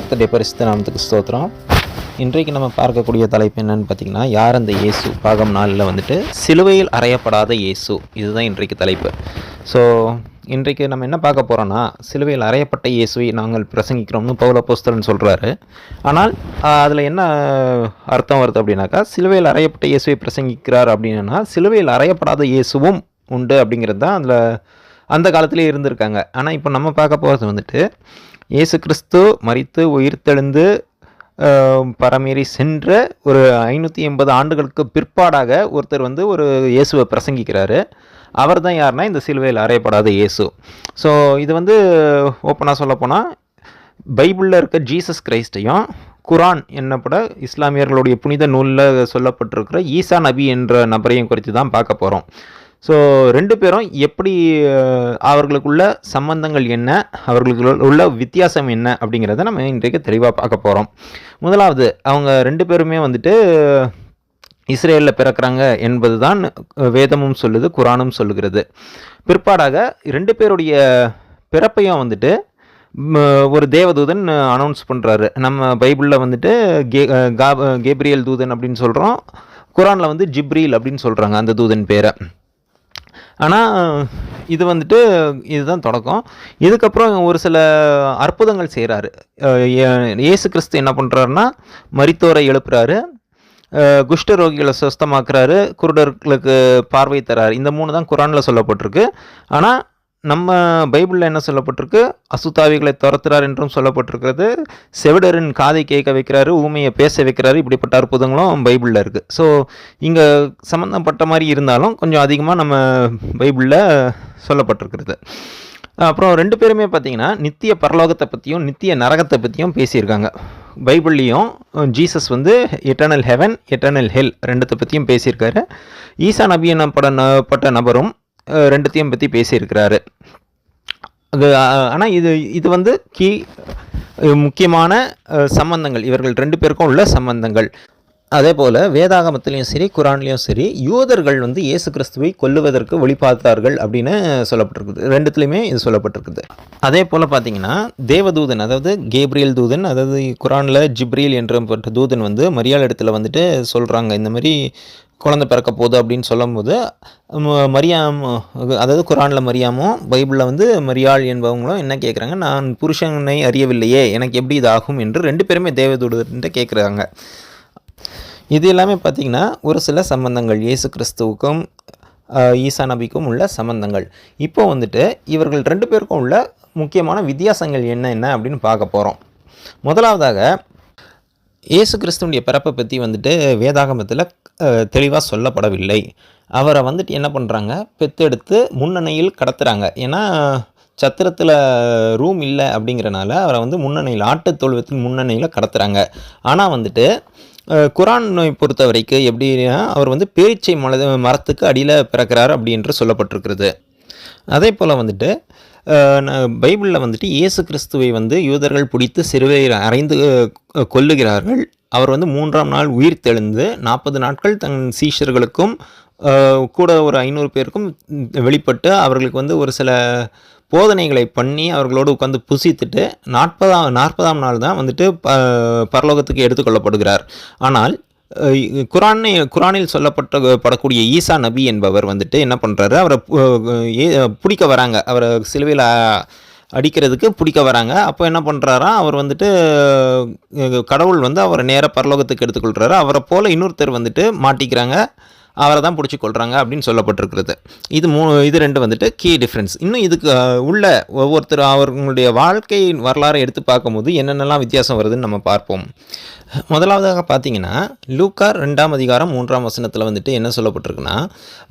கர்த்தடைய பரிசுத்த நாமத்துக்கு ஸ்தோத்திரம். இன்றைக்கு நம்ம பார்க்கக்கூடிய தலைப்பு என்னன்னு பார்த்தீங்கன்னா யார் அந்த இயேசு? பாகம் நாளில் வந்துட்டு சிலுவையில் அறையப்படாத இயேசு. இதுதான் இன்றைக்கு தலைப்பு. ஸோ இன்றைக்கு நம்ம என்ன பார்க்க போகிறோன்னா சிலுவையில் அறையப்பட்ட இயேசுவை நாங்கள் பிரசங்கிக்கிறோம்னு பவுல போஸ்தலன் சொல்கிறாரு ஆனால் அதில் என்ன அர்த்தம் வருது அப்படின்னாக்கா சிலுவையில் அறையப்பட்ட இயேசுவை பிரசங்கிக்கிறார் அப்படின்னா சிலுவையில் அறையப்படாத இயேசுவும் உண்டு அப்படிங்கிறது தான் அதில் அந்த காலத்திலே இருந்திருக்காங்க. ஆனால் இப்போ நம்ம பார்க்க போகிறது வந்துட்டு இயேசு கிறிஸ்து மரித்து உயிர்த்தெழுந்து பரமேறி சென்ற ஒரு ஐநூற்றி எண்பது ஆண்டுகளுக்கு பிற்பாடாக ஒருத்தர் வந்து ஒரு இயேசுவை பிரசங்கிக்கிறாரு. அவர் தான் யாருன்னா இந்த சிலுவையில் அறையப்படாத இயேசு. ஸோ இது வந்து ஓப்பனாக சொல்லப்போனால் பைபிளில் இருக்க ஜீசஸ் கிரைஸ்டையும் குரான் என்னப்பட இஸ்லாமியர்களுடைய புனித நூலில் சொல்லப்பட்டிருக்கிற ஈசா நபி என்ற நபரையும் குறித்து தான் பார்க்க போகிறோம் ஸோ ரெண்டு பேரும் எப்படி அவர்களுக்குள்ள சம்பந்தங்கள் என்ன அவர்களுக்கு உள்ள வித்தியாசம் என்ன அப்படிங்கிறத நம்ம இன்றைக்கு தெளிவாக பார்க்க போகிறோம் முதலாவது அவங்க ரெண்டு பேருமே வந்துட்டு இஸ்ரேலில் பிறக்கிறாங்க என்பது தான் வேதமும் சொல்லுது குரானும் சொல்லுகிறது. பிற்பாடாக ரெண்டு பேருடைய பிறப்பையும் வந்துட்டு ஒரு தேவதூதன் அனௌன்ஸ் பண்ணுறாரு நம்ம பைபிளில் வந்துட்டு கே கா கேப்ரியல் தூதன் அப்படின்னு சொல்கிறோம் குரானில் வந்து ஜிப்ரீல் அப்படின்னு சொல்கிறாங்க அந்த தூதன் பேரை. ஆனால் இது வந்துட்டு இதுதான் தொடக்கம். இதுக்கப்புறம் ஒரு சில அற்புதங்கள் செய்கிறாரு இயேசு கிறிஸ்து என்ன பண்ணுறாருன்னா மரித்தோரை எழுப்புறாரு. குஷ்ட ரோகிகளை சுஸ்தமாக்குறாரு. குருடர்களுக்கு பார்வை தராரு. இந்த மூணு தான் குரானில் சொல்லப்பட்டிருக்கு. ஆனால் நம்ம பைபிளில் என்ன சொல்லப்பட்டிருக்கு? அசுத்தாவிகளை துரத்துறார் என்றும் சொல்லப்பட்டிருக்கிறது. செவிடரின் காதை கேட்க வைக்கிறாரு ஊமையை பேச வைக்கிறாரு இப்படிப்பட்ட அற்புதங்களும் பைபிளில் இருக்குது ஸோ இங்கே சம்மந்தப்பட்ட மாதிரி இருந்தாலும் கொஞ்சம் அதிகமாக நம்ம பைபிளில் சொல்லப்பட்டிருக்கிறது. அப்புறம் ரெண்டு பேருமே பார்த்தீங்கன்னா நித்திய பரலோகத்தை பற்றியும் நித்திய நரகத்தை பற்றியும் பேசியிருக்காங்க. பைபிள்லேயும் ஜீசஸ் வந்து எட்டர்னல் ஹெவன் எட்டர்னல் ஹெல் ரெண்டுத்தை பற்றியும் பேசியிருக்காரு. ஈசா நபி எனப்பட ந- பட்ட நபரும் ரெண்டுத்தையும் பற்றி பேசியிருக்கிறாரு. அது ஆனால் இது இது வந்து கீ முக்கியமான சம்பந்தங்கள். இவர்கள் ரெண்டு பேருக்கும் உள்ள சம்பந்தங்கள். அதே போல் வேதாகமத்திலையும் சரி குரான்லேயும் சரி யூதர்கள் வந்து இயேசு கிறிஸ்துவை கொல்லுவதற்கு வழிபார்த்தார்கள் அப்படின்னு சொல்லப்பட்டிருக்குது. ரெண்டுத்துலேயுமே இது சொல்லப்பட்டிருக்குது. அதே போல் பார்த்தீங்கன்னா தேவதூதன் அதாவது கேப்ரியல் தூதன் அதாவது குரானில் ஜிப்ரியல் என்ற பட்ட தூதன் வந்து மரியாள் இடத்துல வந்துட்டு சொல்கிறாங்க இந்த மாதிரி குழந்தை பிறக்க போகுது அப்படின்னு சொல்லும்போது மரியாம் அதாவது குரானில் மரியாமும் பைபிளில் வந்து மரியாள் என்பவங்களும் என்ன கேட்குறாங்க நான் புருஷனை அறியவில்லையே எனக்கு எப்படி இது ஆகும் என்று ரெண்டு பேருமே தேவதூதன்ட்டு கேட்குறாங்க இது எல்லாமே பார்த்திங்கன்னா ஒரு சில சம்பந்தங்கள் இயேசு கிறிஸ்துவுக்கும் ஈசா நபிக்கும் உள்ள சம்பந்தங்கள். இப்போ வந்துட்டு இவர்கள் ரெண்டு பேருக்கும் உள்ள முக்கியமான வித்தியாசங்கள் என்ன என்ன அப்படின்னு பார்க்க போகிறோம் முதலாவதாக இயேசு கிறிஸ்துவனுடைய பிறப்பை பற்றி வந்துட்டு வேதாகமத்தில் தெளிவாக சொல்லப்படவில்லை. அவரை வந்துட்டு என்ன பண்ணுறாங்க பெத்தெடுத்து முன்னணியில் கடத்துகிறாங்க ஏன்னா சத்திரத்தில் ரூம் இல்லை அப்படிங்கிறனால அவரை வந்து முன்னணியில் ஆட்டு தொழுவத்தின் முன்னணியில் கடத்துறாங்க. ஆனால் வந்துட்டு குரான் நோய் பொறுத்த வரைக்கும் எப்படின்னா அவர் வந்து பேரிச்சை மல மரத்துக்கு அடியில் பிறக்கிறார் அப்படின்று சொல்லப்பட்டிருக்கிறது. அதே போல் வந்துட்டு பைபிளில் வந்துட்டு இயேசு கிறிஸ்துவை வந்து யூதர்கள் பிடித்து சிறுவையில் அறைந்து கொள்ளுகிறார்கள் கொல்லுகிறார்கள். அவர் வந்து மூன்றாம் நாள் உயிர் தெழுந்து நாற்பது நாட்கள் தன் சீஷர்களுக்கும் கூட ஒரு ஐநூறு பேருக்கும் வெளிப்பட்டு அவர்களுக்கு வந்து ஒரு சில போதனைகளை பண்ணி அவர்களோடு உட்காந்து புசித்துட்டு நாற்பதாம் நாற்பதாம் நாள் தான் வந்துட்டு ப பரலோகத்துக்கு எடுத்துக்கொள்ளப்படுகிறார். ஆனால் குரானை குரானில் சொல்லப்பட்ட படக்கூடிய ஈசா நபி என்பவர் வந்துட்டு என்ன பண்ணுறாரு அவரை பிடிக்க வராங்க. அவரை சிலுவையில் அடிக்கிறதுக்கு பிடிக்க வராங்க. அப்போ என்ன பண்ணுறாரா அவர் வந்துட்டு கடவுள் வந்து அவரை நேராக பரலோகத்துக்கு எடுத்துக்கொள்கிறாரு அவரை போல் இன்னொருத்தர் வந்துட்டு மாட்டிக்கிறாங்க. அவரை தான் பிடிச்சி கொள்கிறாங்க அப்படின்னு சொல்லப்பட்டிருக்கிறது. இது மூ இது ரெண்டு வந்துட்டு கீ டிஃப்ரென்ஸ் இன்னும் இதுக்கு உள்ள ஒவ்வொருத்தர் அவர்களுடைய வாழ்க்கை வரலாறை எடுத்து பார்க்கும்போது என்னென்னலாம் வித்தியாசம் வருதுன்னு நம்ம பார்ப்போம். முதலாவதாக பார்த்தீங்கன்னா லூக்கா ரெண்டாம் அதிகாரம் மூன்றாம் வசனத்தில் வந்துட்டு என்ன சொல்லப்பட்டிருக்குன்னா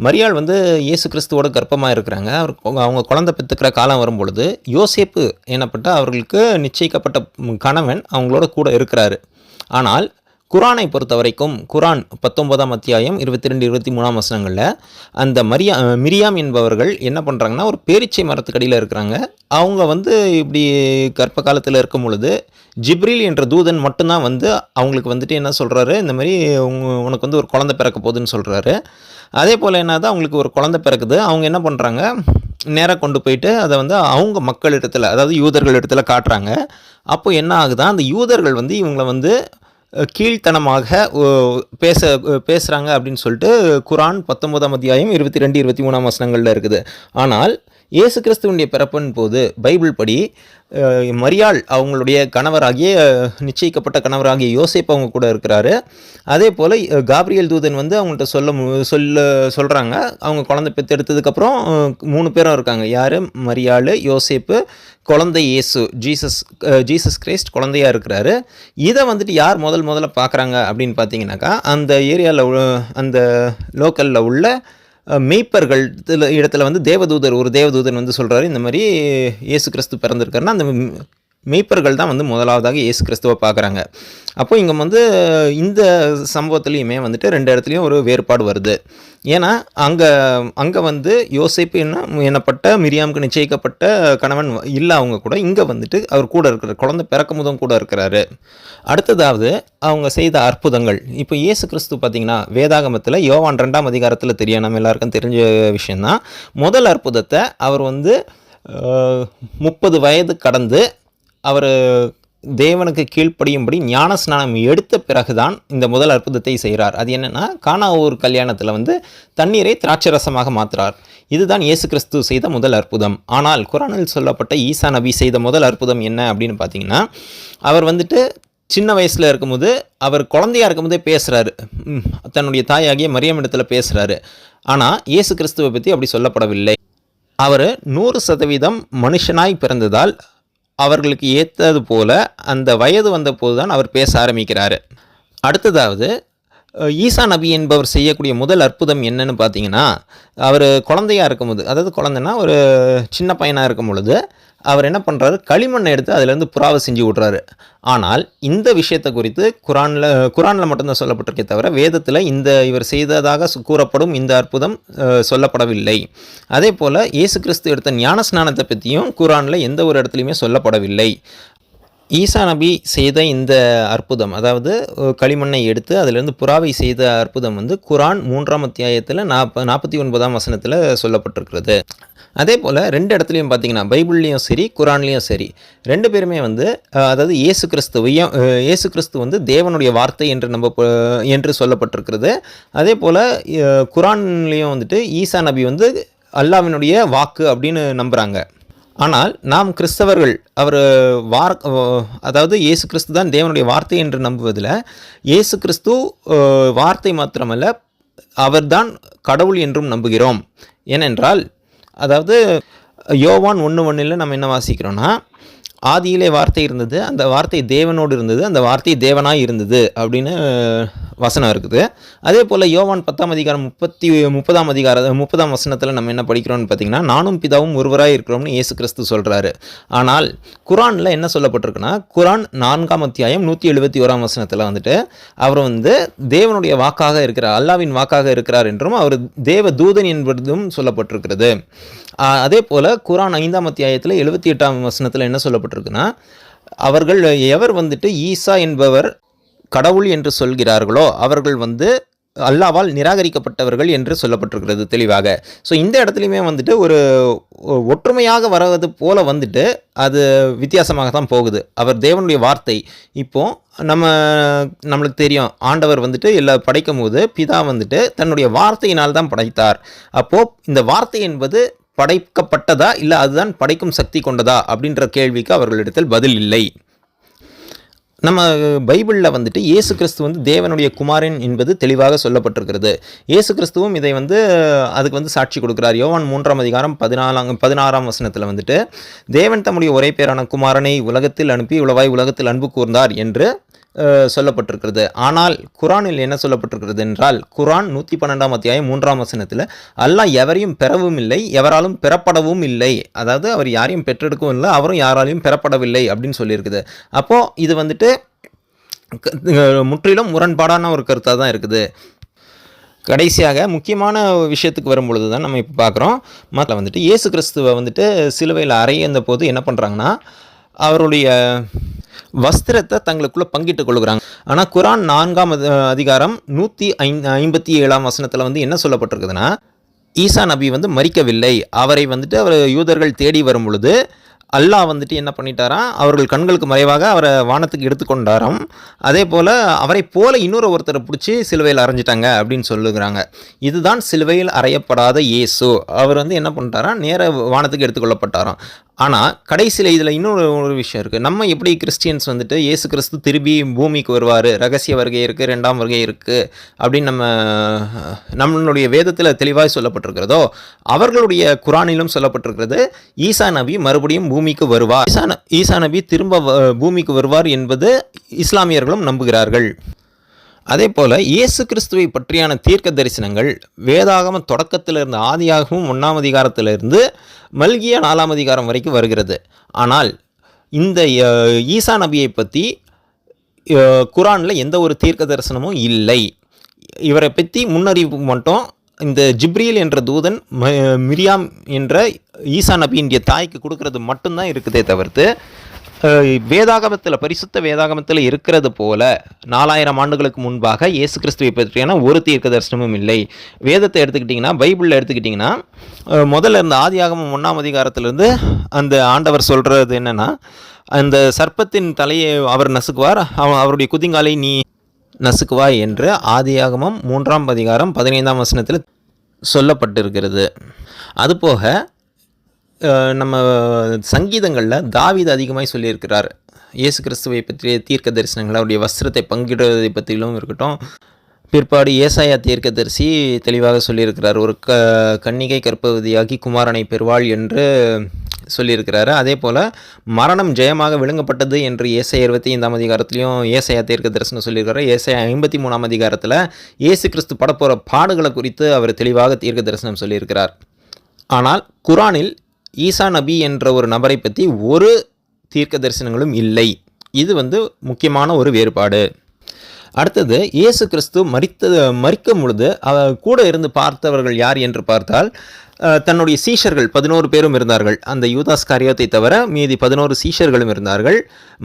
மரியாள் வந்து இயேசு கிறிஸ்துவோட கர்ப்பமாக இருக்கிறாங்க. அவர் அவங்க குழந்தை பெற்றுக்கிற காலம் வரும்பொழுது யோசேப்பு எனப்பட்ட அவர்களுக்கு நிச்சயிக்கப்பட்ட கணவன் அவங்களோட கூட இருக்கிறாரு. ஆனால் குரானை பொறுத்த வரைக்கும் குரான் பத்தொன்பதாம் அத்தியாயம் இருபத்தி ரெண்டு இருபத்தி மூணாம் வசனங்களில் அந்த மரியா மிரியாம் என்பவர்கள் என்ன பண்ணுறாங்கன்னா ஒரு பேரிச்சை மரத்துக்கடியில் இருக்கிறாங்க. அவங்க வந்து இப்படி கர்ப்ப காலத்தில் இருக்கும் பொழுது ஜிப்ரில் என்ற தூதன் மட்டும்தான் வந்து அவங்களுக்கு வந்துட்டு என்ன சொல்கிறாரு இந்த மாதிரி உங்க- உனக்கு வந்து ஒரு குழந்தை பிறக்க போகுதுன்னு சொல்கிறாரு அதே போல் என்னது அவங்களுக்கு ஒரு குழந்தை பிறக்குது. அவங்க என்ன பண்ணுறாங்க நேராக கொண்டு போயிட்டு அதை வந்து அவங்க மக்கள் இடத்துல அதாவது யூதர்கள் இடத்துல காட்டுறாங்க. அப்போ என்ன ஆகுதா? அந்த யூதர்கள் வந்து இவங்களை வந்து கீழ்த்தனமாக பேச பேசுகிறாங்க அப்படின்னு சொல்லிட்டு குரான் பத்தொன்பதாம் அத்தியாயம் இருபத்தி ரெண்டு இருபத்தி மூணாம் வசனங்களில் இருக்குது. ஆனால் இயேசு கிறிஸ்துவனுடைய பிறப்பின் போது பைபிள் படி மரியாள் அவங்களுடைய கணவராகிய நிச்சயிக்கப்பட்ட கணவராகிய யோசேப் அவங்க கூட இருக்கிறாரு. அதே போல் காப்ரியல் தூதன் வந்து அவங்கள்ட்ட சொல்ல மு- சொல்ல சொல்கிறாங்க அவங்க குழந்தை பெற்றெடுத்ததுக்கப்புறம் மூணு பேரும் இருக்காங்க. யார்? மரியாள் யோசேப்பு குழந்தை இயேசு. ஜீசஸ் ஜீசஸ் கிரைஸ்ட் குழந்தையாக இருக்கிறாரு. இதை வந்துட்டு யார் முதல் முதல்ல பார்க்குறாங்க அப்படின்னு பார்த்தீங்கன்னாக்கா அந்த ஏரியாவில் அந்த லோக்கலில் உள்ள மெய்ப்பர்கள் இடத்துல வந்து தேவதூதர் ஒரு தேவதூதன் வந்து சொல்கிறாரு இந்த மாதிரி இயேசு கிறிஸ்து பிறந்திருக்காருன்னா அந்த மீப்பர்கள் மெய்ப்பர்கள் தான் வந்து முதலாவதாக இயேசு கிறிஸ்துவை பார்க்குறாங்க. அப்போ இங்கே வந்து இந்த சம்பவத்துலேயுமே வந்துட்டு ரெண்டு இடத்துலையும் ஒரு வேறுபாடு வருது. ஏன்னா அங்கே அங்கே வந்து யோசிப்பு என்ன எனப்பட்ட மிரியாமுக்கு நிச்சயிக்கப்பட்ட கணவன் இல்லை அவங்க கூட இங்கே வந்துட்டு அவர் கூட இருக்கிற குழந்தை பிறக்கும் முதம் கூட இருக்கிறாரு. அடுத்ததாவது அவங்க செய்த அற்புதங்கள். இப்போ இயேசு கிறிஸ்து பார்த்திங்கன்னா வேதாகமத்தில் யோவான் ரெண்டாம் அதிகாரத்தில் தெரியும் நம்ம எல்லாருக்கும் தெரிஞ்ச விஷயந்தான் முதல் அற்புதத்தை அவர் வந்து முப்பது வயது கடந்து அவர் தேவனுக்கு கீழ்ப்படியும்படி ஞான ஸ்நானம் எடுத்த பிறகுதான் இந்த முதல் அற்புதத்தை செய்கிறார். அது என்னென்னா கானா கல்யாணத்தில் வந்து தண்ணீரை திராட்சரசமாக மாற்றுறார் இதுதான் இயேசு கிறிஸ்து செய்த முதல் அற்புதம். ஆனால் குரானில் சொல்லப்பட்ட ஈசா நபி செய்த முதல் அற்புதம் என்ன அப்படின்னு பார்த்தீங்கன்னா அவர் வந்துட்டு சின்ன வயசில் இருக்கும்போது அவர் குழந்தையா இருக்கும்போதே பேசுகிறாரு தன்னுடைய தாயாகிய மரியம் இடத்துல பேசுகிறாரு ஆனால் இயேசு கிறிஸ்துவை பற்றி அப்படி சொல்லப்படவில்லை. அவர் நூறு சதவீதம் மனுஷனாய் பிறந்ததால் அவர்களுக்கு ஏற்றது போல அந்த வயது வந்தபோது தான் அவர் பேச ஆரம்பிக்கிறாரு. அடுத்ததாவது ஈசா நபி என்பவர் செய்யக்கூடிய முதல் அற்புதம் என்னன்னு பார்த்தீங்கன்னா அவர் குழந்தையா இருக்கும்போது அதாவது குழந்தைன்னா ஒரு சின்ன பையனாக இருக்கும் பொழுது அவர் என்ன பண்ணுறாரு களிமண்ணை எடுத்து அதிலேருந்து புறாவை செஞ்சு விட்றாரு ஆனால் இந்த விஷயத்தை குறித்து குரானில் குரானில் மட்டும்தான் சொல்லப்பட்டிருக்கே தவிர வேதத்தில் இந்த இவர் செய்ததாக கூறப்படும் இந்த அற்புதம் சொல்லப்படவில்லை. அதே போல் இயேசு கிறிஸ்து எடுத்த ஞான ஸ்நானத்தை பற்றியும் குரானில் எந்த ஒரு இடத்துலையுமே சொல்லப்படவில்லை. ஈசா நபி செய்த இந்த அற்புதம் அதாவது களிமண்ணை எடுத்து அதிலிருந்து புறாவை செய்த அற்புதம் வந்து குரான் மூன்றாம் அத்தியாயத்தில் நாற்ப நாற்பத்தி ஒன்பதாம் வசனத்தில் சொல்லப்பட்டிருக்கிறது. அதே போல் ரெண்டு இடத்துலையும் பார்த்தீங்கன்னா பைபிள்லேயும் சரி குரான்லேயும் சரி ரெண்டு பேருமே வந்து அதாவது இயேசு கிறிஸ்துவையும் இயேசு கிறிஸ்து வந்து தேவனுடைய வார்த்தை என்று நம்ம என்று சொல்லப்பட்டிருக்கிறது. அதே போல் குரான்லேயும் வந்துட்டு ஈசா நபி வந்து அல்லாவினுடைய வாக்கு அப்படின்னு நம்புகிறாங்க ஆனால் நாம் கிறிஸ்தவர்கள் அவர் வார் அதாவது இயேசு கிறிஸ்து தான் தேவனுடைய வார்த்தை என்று நம்புவதில் இயேசு கிறிஸ்து வார்த்தை மாத்திரமல்ல அவர்தான் கடவுள் என்றும் நம்புகிறோம். ஏனென்றால் அதாவது யோவான் ஒன்று ஒன்றில் நம்ம என்ன வாசிக்கிறோன்னா ஆதியிலே வார்த்தை இருந்தது அந்த வார்த்தை தேவனோடு இருந்தது அந்த வார்த்தை தேவனாக இருந்தது அப்படின்னு வசனம் இருக்குது. அதே போல் யோவான் பத்தாம் அதிகாரம் முப்பத்தி முப்பதாம் அதிகார முப்பதாம் வசனத்தில் நம்ம என்ன படிக்கிறோம்னு பார்த்தீங்கன்னா நானும் பிதாவும் ஒருவராக இருக்கிறோம்னு இயேசு கிறிஸ்து சொல்கிறாரு ஆனால் குரானில் என்ன சொல்லப்பட்டிருக்குன்னா குரான் நான்காம் அத்தியாயம் நூற்றி எழுபத்தி ஓராம் வசனத்தில் வந்துட்டு அவர் வந்து தேவனுடைய வாக்காக இருக்கிறார் அல்லாவின் வாக்காக இருக்கிறார் என்றும் அவர் தேவ தூதன் என்பதும் சொல்லப்பட்டிருக்கிறது. அதே போல் குரான் ஐந்தாம் அத்தியாயத்தில் எழுபத்தி எட்டாம் வசனத்தில் என்ன சொல்லப்பட்டிருக்குன்னா அவர்கள் எவர் வந்துட்டு ஈசா என்பவர் கடவுள் என்று சொல்கிறார்களோ அவர்கள் வந்து அல்லாவால் நிராகரிக்கப்பட்டவர்கள் என்று சொல்லப்பட்டிருக்கிறது தெளிவாக. ஸோ இந்த இடத்துலையுமே வந்துட்டு ஒரு ஒ- ஒற்றுமையாக வருவது போல வந்துட்டு அது வித்தியாசமாக தான் போகுது. அவர் தேவனுடைய வார்த்தை. இப்போது நம்ம நம்மளுக்கு தெரியும் ஆண்டவர் வந்துட்டு எல்லா படைக்கும் போது பிதா வந்துட்டு தன்னுடைய வார்த்தையினால் தான் படைத்தார். அப்போது இந்த வார்த்தை என்பது படைக்கப்பட்டதா இல்லை அதுதான் படைக்கும் சக்தி கொண்டதா அப்படின்ற கேள்விக்கு அவர்களிடத்தில் பதில் இல்லை. நம்ம பைபிளில் வந்துட்டு இயேசு கிறிஸ்து வந்து தேவனுடைய குமாரன் என்பது தெளிவாக சொல்லப்பட்டிருக்கிறது. இயேசு கிறிஸ்துவும் இதை வந்து அதுக்கு வந்து சாட்சி கொடுக்குறார். யோவான் மூன்றாம் அதிகாரம் பதினாலாம் பதினாறாம் வசனத்தில் வந்துட்டு தேவன் தம்முடைய ஒரே பேரான குமாரனை உலகத்தில் அனுப்பி உளவாய் உலகத்தில் அன்பு கூர்ந்தார் என்று சொல்லப்பட்டிருக்கிறது. ஆனால் குரானில் என்ன சொல்லப்பட்டிருக்கிறது என்றால் குரான் நூற்றி பன்னெண்டாம் அத்தியாயம் மூன்றாம் வசனத்தில் அல்லாஹ் எவரையும் பெறவும் இல்லை எவராலும் பெறப்படவும் இல்லை. அதாவது அவர் யாரையும் பெற்றெடுக்கவும் இல்லை அவரும் யாராலையும் பெறப்படவில்லை அப்படின்னு சொல்லியிருக்குது. அப்போது இது வந்துட்டு க- முற்றிலும் முரண்பாடான ஒரு கருத்தாக தான் இருக்குது. கடைசியாக முக்கியமான விஷயத்துக்கு வரும் பொழுது தான் நம்ம இப்போ பார்க்குறோம் மற்ற வந்துட்டு இயேசு கிறிஸ்துவை வந்துட்டு சிலுவையில் அறையந்த போது என்ன பண்ணுறாங்கன்னா அவருடைய வஸ்திரத்தை தங்களுக்குள்ளே பங்கிட்டு கொள்கிறாங்க ஆனால் குரான் நான்காம் அதிகாரம் நூற்றி ஐந் ஐம்பத்தி ஏழாம் வசனத்தில் வந்து என்ன சொல்லப்பட்டிருக்குதுன்னா ஈசா நபி வந்து மறிக்கவில்லை அவரை வந்துட்டு அவர் யூதர்கள் தேடி வரும் பொழுது அல்லாஹ் வந்துட்டு என்ன பண்ணிட்டாராம்? அவர்கள் கண்களுக்கு மறைவாக அவரை வானத்துக்கு எடுத்துக்கொண்டாராம் அதே போல் அவரை போல இன்னொரு ஒருத்தரை பிடிச்சி சிலுவையில் அரைஞ்சிட்டாங்க அப்படின்னு சொல்லுகிறாங்க. இதுதான் சிலுவையில் அறையப்படாத இயேசு. அவர் வந்து என்ன பண்ணிட்டாராம்? நேர வானத்துக்கு எடுத்துக்கொள்ளப்பட்டாராம் ஆனால் கடைசியில் இதில் இன்னொரு ஒரு விஷயம் இருக்குது நம்ம எப்படி கிறிஸ்டியன்ஸ் வந்துட்டு இயேசு கிறிஸ்து திரும்பி பூமிக்கு வருவார் ரகசிய வருகை இருக்குது ரெண்டாம் வருகை இருக்குது அப்படின்னு நம்ம நம்மளுடைய வேதத்தில் தெளிவாக சொல்லப்பட்டிருக்கிறதோ அவர்களுடைய குரானிலும் சொல்லப்பட்டிருக்கிறது ஈசா நபி மறுபடியும் பூமிக்கு வருவார். ஈசா ஈசா நபி திரும்ப வ- பூமிக்கு வருவார் என்பது இஸ்லாமியர்களும் நம்புகிறார்கள். அதே போல் இயேசு கிறிஸ்துவை பற்றியான தீர்க்க தரிசனங்கள் வேதாகம தொடக்கத்திலிருந்து ஆதியாகவும் ஒன்றாம் அதிகாரத்திலிருந்து மல்கிய நாலாம் அதிகாரம் வரைக்கும் வருகிறது. ஆனால் இந்த ஈசா நபியை பற்றி குரானில் எந்த ஒரு தீர்க்க தரிசனமும் இல்லை. இவரை பற்றி முன்னறிவிப்பு மட்டும் இந்த ஜிப்ரியல் என்ற தூதன் ம- மிரியாம் என்ற ஈசா நபியினுடைய தாய்க்கு கொடுக்கறது மட்டும்தான் இருக்குதே தவிர்த்து வேதாகமத்தில் பரிசுத்த வேதாகமத்தில் இருக்கிறது போல நாலாயிரம் ஆண்டுகளுக்கு முன்பாக இயேசு கிறிஸ்துவை பற்றியான ஒரு தீர்க்க தரிசனமும் இல்லை. வேதத்தை எடுத்துக்கிட்டிங்கன்னா பைபிளில் எடுத்துக்கிட்டிங்கன்னா முதல்ல இருந்த ஆதியாகமம் ஒன்றாம் அதிகாரத்திலிருந்து அந்த ஆண்டவர் சொல்கிறது என்னென்னா அந்த சர்ப்பத்தின் தலையை அவர் நசுக்குவார் அவ- அவருடைய குதிங்காலை நீ நசுக்குவாய் என்று ஆதியாகமம் மூன்றாம் அதிகாரம் பதினைந்தாம் வசனத்தில் சொல்லப்பட்டிருக்கிறது. அதுபோக நம்ம சங்கீதங்களில் தாவீது அதிகமாக சொல்லியிருக்கிறார். இயேசு கிறிஸ்துவை பற்றிய தீர்க்க தரிசனங்கள் அவருடைய வஸ்திரத்தை பங்கிடுவதை பற்றிலும் இருக்கட்டும். பிற்பாடு ஏசாயா தீர்க்கதரிசி தெளிவாக சொல்லியிருக்கிறார். ஒரு க கன்னிகை கற்பவதியாகி குமாரனை பெறுவாள் என்று சொல்லியிருக்கிறாரு. அதே போல் மரணம் ஜெயமாக விழுங்கப்பட்டது என்று ஏசை இருபத்தி ஐந்தாம் அதிகாரத்திலையும் ஏசையா தீர்க்க தரிசனம் சொல்லியிருக்கிறார். ஏசையா ஐம்பத்தி மூணாம் அதிகாரத்தில் இயேசு கிறிஸ்து படப்போகிற பாடுகளை குறித்து அவர் தெளிவாக தீர்க்க தரிசனம் சொல்லியிருக்கிறார். ஆனால் குரானில் ஈசா நபி என்ற ஒரு நபரை பற்றி ஒரு தீர்க்க தரிசனங்களும் இல்லை. இது வந்து முக்கியமான ஒரு வேறுபாடு. அடுத்தது இயேசு கிறிஸ்து மரித்த மறிக்கும் பொழுது கூட இருந்து பார்த்தவர்கள் யார் என்று பார்த்தால் தன்னுடைய சீஷர்கள் பதினோரு பேரும் இருந்தார்கள். அந்த யூதாஸ் காரியத்தை தவிர மீதி பதினோரு சீஷர்களும் இருந்தார்கள்.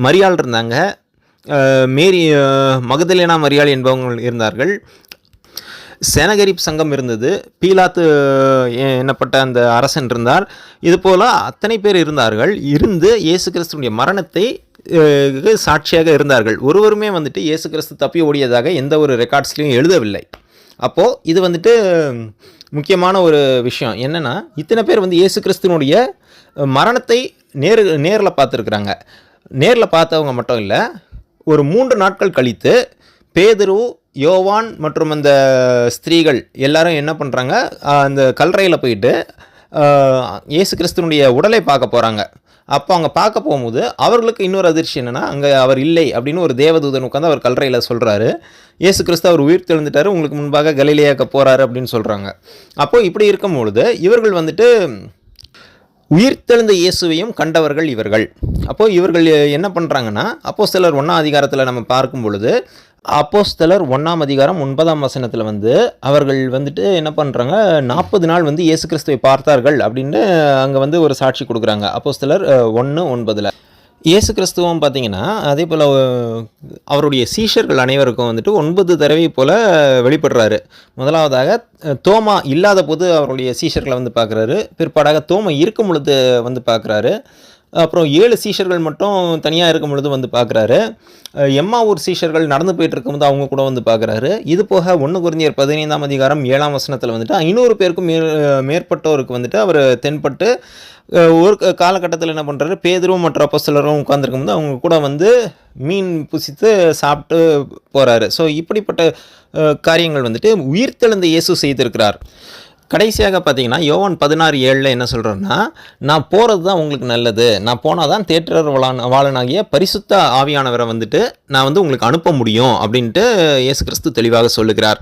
மரியாள் இருந்தாங்க. மேரி மகதலேனா மரியாள் என்பவங்க இருந்தார்கள். சேனகரிப் சங்கம் இருந்தது. பீலாத்து என்னப்பட்ட அந்த அரசன் இருந்தார். இது போல் அத்தனை பேர் இருந்தார்கள். இருந்து இயேசு கிறிஸ்துடைய மரணத்தை சாட்சியாக இருந்தார்கள். ஒருவருமே வந்துட்டு இயேசு கிறிஸ்து தப்பி ஓடியதாக எந்த ஒரு ரெக்கார்ட்ஸ்லையும் எழுதவில்லை. அப்போது இது வந்துட்டு முக்கியமான ஒரு விஷயம். என்னென்னா இத்தனை பேர் வந்து இயேசு கிறிஸ்துனுடைய மரணத்தை நேரு நேரில் பார்த்துருக்குறாங்க. நேரில் பார்த்தவங்க மட்டும் இல்லை ஒரு மூன்று நாட்கள் கழித்து பேதரு யோவான் மற்றும் அந்த ஸ்திரீகள் எல்லாரும் என்ன பண்ணுறாங்க அந்த கல்லறையில் போயிட்டு இயேசு கிறிஸ்துனுடைய உடலை பார்க்க போகிறாங்க அப்போ அவங்க பார்க்க போகும்போது அவர்களுக்கு இன்னொரு அதிர்ச்சி என்னென்னா அங்கே அவர் இல்லை அப்படின்னு ஒரு தேவதூதன் உட்காந்து அவர் கல்லறையில் சொல்கிறாரு இயேசு கிறிஸ்து அவர் உயிர் தெழுந்துட்டாரு உங்களுக்கு முன்பாக கலிலேயாக்க போகிறாரு அப்படின்னு சொல்கிறாங்க அப்போது இப்படி இருக்கும் பொழுது இவர்கள் வந்துட்டு உயிர்த்தெழுந்த இயேசுவையும் கண்டவர்கள் இவர்கள். அப்போது இவர்கள் என்ன பண்ணுறாங்கன்னா அப்போது சிலர் ஒன்றா அதிகாரத்தில் நம்ம பார்க்கும் பொழுது அப்போஸ்தலர் ஒன்றாம் அதிகாரம் ஒன்பதாம் வசனத்தில் வந்து அவர்கள் வந்துட்டு என்ன பண்ணுறாங்க நாற்பது நாள் வந்து இயேசு கிறிஸ்துவை பார்த்தார்கள் அப்படின்னு அங்கே வந்து ஒரு சாட்சி கொடுக்குறாங்க. அப்போஸ்தலர் ஒன்று ஒன்பதில். இயேசு கிறிஸ்துவம் பார்த்தீங்கன்னா அதே போல் அவருடைய சீஷர்கள் அனைவருக்கும் வந்துட்டு ஒன்பது தடவை போல் வெளிப்படுறாரு. முதலாவதாக தோமா இல்லாத போது அவருடைய சீஷர்களை வந்து பார்க்குறாரு பிற்பாடாக தோமா இருக்கும் பொழுது வந்து பார்க்குறாரு அப்புறம் ஏழு சீஷர்கள் மட்டும் தனியாக இருக்கும் பொழுது வந்து பார்க்குறாரு. எம்மாவூர் சீஷர்கள் நடந்து போயிட்டு இருக்கும்போது அவங்க கூட வந்து பார்க்குறாரு. இது போக ஒன்று குறைஞ்சியர் பதினைந்தாம் அதிகாரம் ஏழாம் வசனத்தில் வந்துட்டு ஐநூறு பேருக்கும் மேற்பட்டோருக்கு வந்துட்டு அவர் தென்பட்டு ஒரு காலகட்டத்தில் என்ன பண்ணுறாரு பேதரும் மற்ற அப்போஸ்தலரும் உட்காந்துருக்கும் போது அவங்க கூட வந்து மீன் புசித்து சாப்பிட்டு போகிறாரு ஸோ இப்படிப்பட்ட காரியங்கள் வந்துட்டு உயிர்த்தெழுந்த இயேசு செய்திருக்கிறார். கடைசியாக பார்த்தீங்கன்னா யோவன் பதினாறு ஏழில் என்ன சொல்கிறேன்னா நான் போகிறது தான் உங்களுக்கு நல்லது. நான் போனால் தான் தேற்றர் வாழன் வாழனாகிய பரிசுத்த ஆவியானவரை வந்துட்டு நான் வந்து உங்களுக்கு அனுப்ப முடியும் அப்படின்ட்டு இயேசு கிறிஸ்து தெளிவாக சொல்லுகிறார்.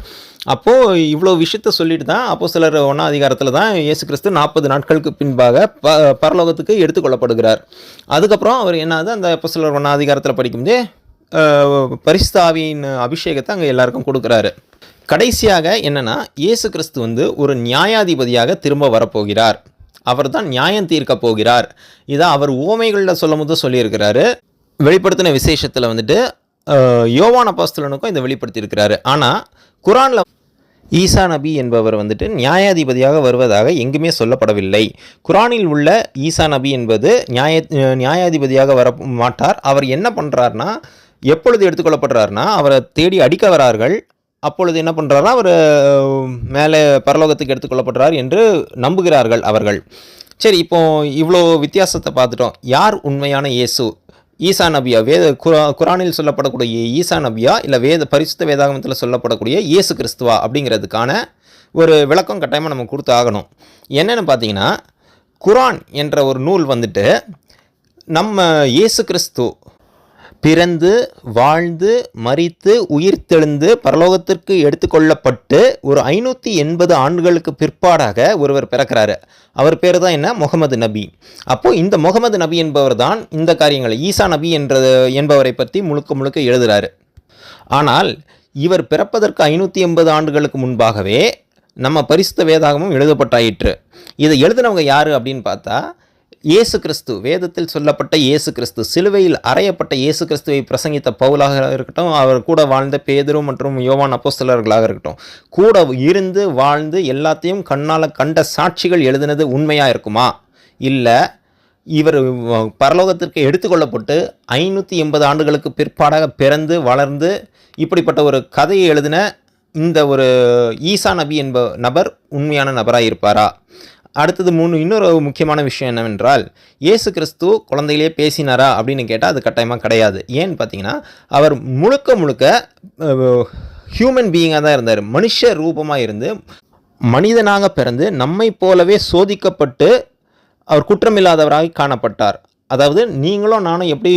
அப்போது இவ்வளோ விஷயத்த சொல்லிட்டு தான் அப்போ சிலர் ஒன்றா அதிகாரத்தில் தான் இயேசு கிறிஸ்து நாற்பது நாட்களுக்கு பின்பாக ப பரலோகத்துக்கு எடுத்துக்கொள்ளப்படுகிறார். அதுக்கப்புறம் அவர் என்னது அந்த அப்போ சிலர் ஒன்றா அதிகாரத்தில் படிக்கும்போதே பரிசுத்த ஆவியின் அபிஷேகத்தை அங்கே எல்லாருக்கும் கொடுக்குறாரு. கடைசியாக என்னென்னா இயேசு கிறிஸ்து வந்து ஒரு நியாயாதிபதியாக திரும்ப வரப்போகிறார். அவர் தான் நியாயம் தீர்க்க போகிறார். இதை அவர் ஓமைகளில் சொல்லும் போது சொல்லியிருக்கிறாரு. வெளிப்படுத்தின விசேஷத்தில் வந்துட்டு யோவான யோவான் இதை வெளிப்படுத்தியிருக்கிறாரு. ஆனால் குரானில் ஈசா நபி என்பவர் வந்துட்டு நியாயாதிபதியாக வருவதாக எங்குமே சொல்லப்படவில்லை. குரானில் உள்ள ஈசா நபி என்பது நியாய நியாயாதிபதியாக வர மாட்டார். அவர் என்ன பண்ணுறாருனா எப்பொழுது எடுத்துக்கொள்ளப்படுறாருனா அவரை தேடி அடிக்க வரார்கள். அப்பொழுது என்ன பண்ணுறாருனா அவர் மேலே பரலோகத்துக்கு எடுத்துக்கொள்ளப்படுறார் என்று நம்புகிறார்கள் அவர்கள். சரி இப்போ இவ்வளோ வித்தியாசத்தை பார்த்துட்டோம். யார் உண்மையான இயேசு? ஈசா நபியா வேத குரா குரானில் சொல்லப்படக்கூடிய ஈசா நபியா இல்லை வேத பரிசுத்த வேதாகமத்தில் சொல்லப்படக்கூடிய இயேசு கிறிஸ்துவா அப்படிங்கிறதுக்கான ஒரு விளக்கம் கட்டாயமாக நம்ம கொடுத்து ஆகணும். என்னென்னு பார்த்தீங்கன்னா குரான் என்ற ஒரு நூல் வந்துட்டு நம்ம இயேசு கிறிஸ்து பிறந்து வாழ்ந்து மறித்து உயிர்த்தெழுந்து பரலோகத்திற்கு எடுத்துக்கொள்ளப்பட்டு ஒரு ஐநூற்றி எண்பது ஆண்டுகளுக்கு பிற்பாடாக ஒருவர் பிறக்கிறாரு. அவர் பேர் தான் என்ன? முகமது நபி. அப்போது இந்த முகமது நபி என்பவர் தான் இந்த காரியங்களை ஈசா நபி என்ற என்பவரை பற்றி முழுக்க முழுக்க எழுதுகிறாரு ஆனால் இவர் பிறப்பதற்கு ஐநூற்றி எண்பது ஆண்டுகளுக்கு முன்பாகவே நம்ம பரிசுத்த வேதாகமும் எழுதப்பட்டாயிற்று. இதை எழுதினவங்க யார் அப்படின்னு பார்த்தா இயேசு கிறிஸ்து வேதத்தில் சொல்லப்பட்ட இயேசு கிறிஸ்து சிலுவையில் அறையப்பட்ட இயேசு கிறிஸ்துவை பிரசங்கித்த பவுலாக இருக்கட்டும் அவர் கூட வாழ்ந்த பேதரு மற்றும் யோவான் அப்போஸ்தலர்களாக இருக்கட்டும் கூட இருந்து வாழ்ந்து எல்லாத்தையும் கண்ணால் கண்ட சாட்சிகள் எழுதினது உண்மையாக இருக்குமா? இல்லை இவர் பரலோகத்திற்கு எடுத்துக்கொள்ளப்பட்டு ஐநூற்றி எண்பது ஆண்டுகளுக்கு பிற்பாடாக பிறந்து வளர்ந்து இப்படிப்பட்ட ஒரு கதையை எழுதின இந்த ஒரு ஈசா நபி என்ப நபர் உண்மையான நபராக இருப்பாரா அடுத்தது மூணு இன்னொரு முக்கியமான விஷயம் என்னவென்றால் இயேசு கிறிஸ்து குழந்தையிலே பேசினாரா அப்படின்னு கேட்டால் அது கட்டாயமாக கிடையாது. ஏன்னு பார்த்தீங்கன்னா அவர் முழுக்க முழுக்க ஹியூமன் பீயிங்காக தான் இருந்தார். மனுஷ ரூபமாக இருந்து மனிதனாக பிறந்து நம்மை போலவே சோதிக்கப்பட்டு அவர் குற்றமில்லாதவராக காணப்பட்டார். அதாவது நீங்களும் நானும் எப்படி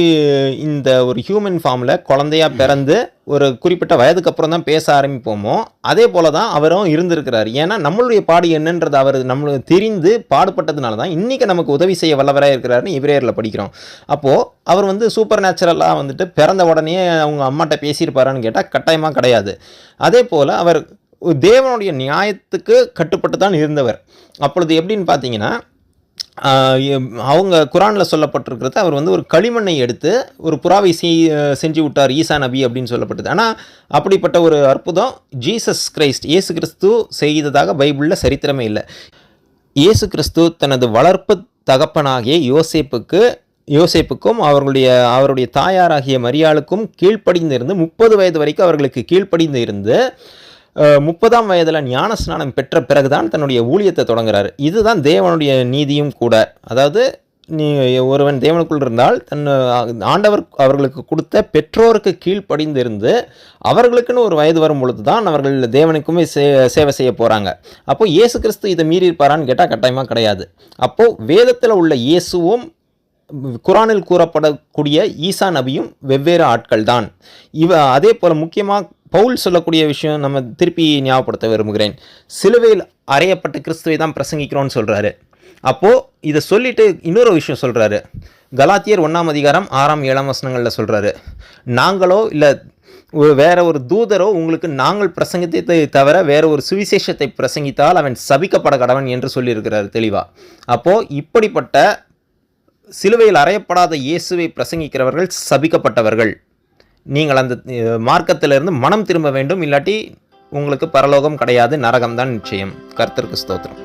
இந்த ஒரு ஹியூமன் ஃபார்மில் குழந்தையா பிறந்து ஒரு குறிப்பிட்ட வயதுக்கு அப்புறம் தான் பேச ஆரம்பிப்போமோ அதே போல தான் அவரும் இருந்திருக்கிறார். ஏன்னா நம்மளுடைய பாடு என்னன்றது அவர் நம்மளுக்கு தெரிந்து பாடுபட்டதுனால தான் இன்றைக்கி நமக்கு உதவி செய்ய வல்லவராக இருக்கிறாருன்னு இவரேரில் படிக்கிறோம். அப்போது அவர் வந்து சூப்பர் நேச்சுரலாக வந்துட்டு பிறந்த உடனே அவங்க அம்மாட்ட பேசியிருப்பாரான்னு கேட்டால் கட்டாயமாக கிடையாது. அதே போல் அவர் தேவனுடைய நியாயத்துக்கு கட்டுப்பட்டு தான் இருந்தவர். அப்பொழுது எப்படின்னு பார்த்தீங்கன்னா அவங்க குரானில் சொல்லப்பட்டிருக்கிறது அவர் வந்து ஒரு களிமண்ணை எடுத்து ஒரு புறாவை செய் செஞ்சு விட்டார் ஈசா நபி அப்படின்னு சொல்லப்பட்டது. ஆனால் அப்படிப்பட்ட ஒரு அற்புதம் ஜீசஸ் கிரைஸ்ட் இயேசு கிறிஸ்து செய்ததாக பைபிளில் சரித்திரமே இல்லை. இயேசு கிறிஸ்து தனது வளர்ப்பு தகப்பனாகிய யோசேப்புக்கு யோசேப்புக்கும் அவர்களுடைய அவருடைய தாயாராகிய மரியாளுக்கும் கீழ்ப்படிந்து இருந்து முப்பது வயது வரைக்கும் அவர்களுக்கு கீழ்ப்படிந்து இருந்து முப்பதாம் வயதில் ஞான ஸ்நானம் பெற்ற பிறகுதான் தன்னுடைய ஊழியத்தை தொடங்குறாரு. இதுதான் தேவனுடைய நீதியும் கூட. அதாவது நீ ஒருவன் தேவனுக்குள் இருந்தால் தன் ஆண்டவர் அவர்களுக்கு கொடுத்த பெற்றோருக்கு கீழ்ப்படிந்திருந்து அவர்களுக்குன்னு ஒரு வயது வரும் பொழுது தான் அவர்கள் தேவனுக்குமே சே சேவை செய்ய போகிறாங்க அப்போது இயேசு கிறிஸ்து இதை மீறி இருப்பாரான்னு கேட்டால் கட்டாயமாக கிடையாது. அப்போது வேதத்தில் உள்ள இயேசுவும் குரானில் கூறப்படக்கூடிய ஈசா நபியும் வெவ்வேறு ஆட்கள் தான் இவ அதே போல் முக்கியமாக பவுல் சொல்லக்கூடிய விஷயம் நம்ம திருப்பி ஞாபகப்படுத்த விரும்புகிறேன். சிலுவையில் அறையப்பட்ட கிறிஸ்துவை தான் பிரசங்கிக்கிறோன்னு சொல்கிறாரு அப்போது இதை சொல்லிவிட்டு இன்னொரு விஷயம் சொல்கிறாரு கலாத்தியர் ஒன்றாம் அதிகாரம் ஆறாம் ஏழாம் வசனங்களில் சொல்கிறாரு நாங்களோ இல்லை வேற ஒரு தூதரோ உங்களுக்கு நாங்கள் பிரசங்கித்ததை தவிர வேற ஒரு சுவிசேஷத்தை பிரசங்கித்தால் அவன் சபிக்கப்பட கடவன் என்று சொல்லியிருக்கிறார் தெளிவாக அப்போது இப்படிப்பட்ட சிலுவையில் அறையப்படாத இயேசுவை பிரசங்கிக்கிறவர்கள் சபிக்கப்பட்டவர்கள். நீங்கள் அந்த மார்க்கத்திலிருந்து மனம் திரும்ப வேண்டும். இல்லாட்டி உங்களுக்கு பரலோகம் கிடையாது. நரகம்தான் நிச்சயம். கர்த்தருக்கு ஸ்தோத்திரம்.